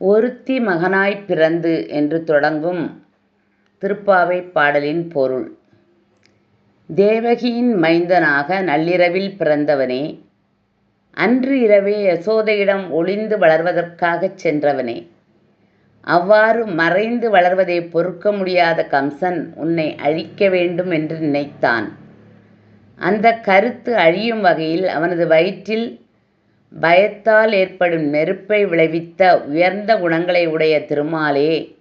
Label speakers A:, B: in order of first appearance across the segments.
A: ஒருத்தி மகனாய்ப் பிறந்து என்று தொடங்கும் திருப்பாவைப் பாடலின் பொருள். தேவகியின் மைந்தனாக நள்ளிரவில் பிறந்தவனே அன்று இரவே யசோதையிடம் ஒளிந்து வளர்வதற்காகச் சென்றவனே அவ்வாறு மறைந்து வளர்வதை பொறுக்க முடியாத கம்சன் உன்னை அழிக்க வேண்டும் என்று நினைத்தான். அந்த கருத்து அழியும் வகையில் அவனது வயிற்றில் பயத்தால் ஏற்படும் நெருப்பை விளைவித்த உயர்ந்த குணங்களை உடைய திருமாலே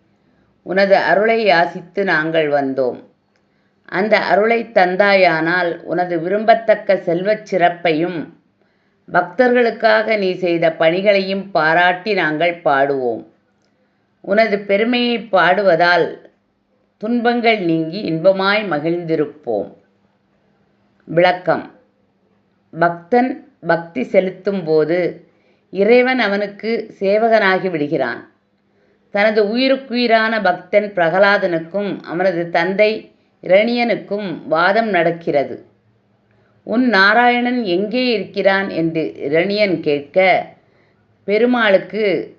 A: உனது அருளை யாசித்து நாங்கள் வந்தோம். அந்த அருளைத் தந்தாயானால் உனது விரும்பத்தக்க செல்வச் சிறப்பையும் பக்தர்களுக்காக நீ செய்த பணிகளையும் பாராட்டி நாங்கள் பாடுவோம். உனது பெருமையை பாடுவதால் துன்பங்கள் நீங்கி இன்பமாய் மகிழ்ந்திருப்போம். விளக்கம். பக்தன் பக்தி செலுத்தும் போது இறைவன் அவனுக்கு சேவகனாகி விடுகிறான். தனது உயிருக்குயிரான பக்தன் பிரகலாதனுக்கும் அவனது தந்தை இரணியனுக்கும் வாதம் நடக்கிறது. உன் நாராயணன் எங்கே இருக்கிறான்? என்று இரணியன் கேட்க பெருமாளுக்கு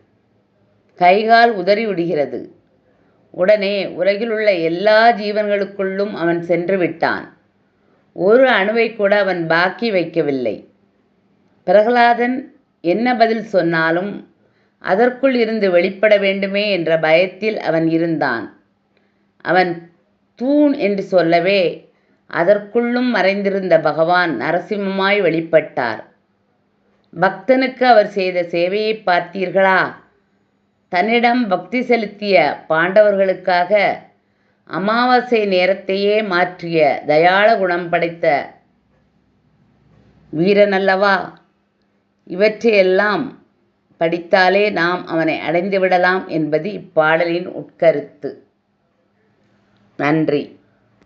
A: கைகால் உதறிவிடுகிறது. உடனே உலகிலுள்ள எல்லா ஜீவன்களுக்குள்ளும் அவன் சென்று விட்டான். ஒரு அணுவை கூட அவன் பாக்கி வைக்கவில்லை. பிரகலாதன் என்ன பதில் சொன்னாலும் அதற்குள் இருந்து வெளிப்பட வேண்டுமே என்ற பயத்தில் அவன் இருந்தான். அவன் தூண் என்று சொல்லவே அதற்குள்ளும் மறைந்திருந்த பகவான் நரசிம்மமாய் வெளிப்பட்டார். பக்தனுக்கு அவர் செய்த சேவையை பார்த்தீர்களா? தன்னிடம் பக்தி செலுத்திய பாண்டவர்களுக்காக அமாவாசை நேரத்தையே மாற்றிய தயாள குணம் படைத்த வீரனல்லவா? இவற்றையெல்லாம் படித்தாலே நாம் அவனை அடைந்துவிடலாம் என்பது இப்பாடலின் உட்கருத்து. நன்றி.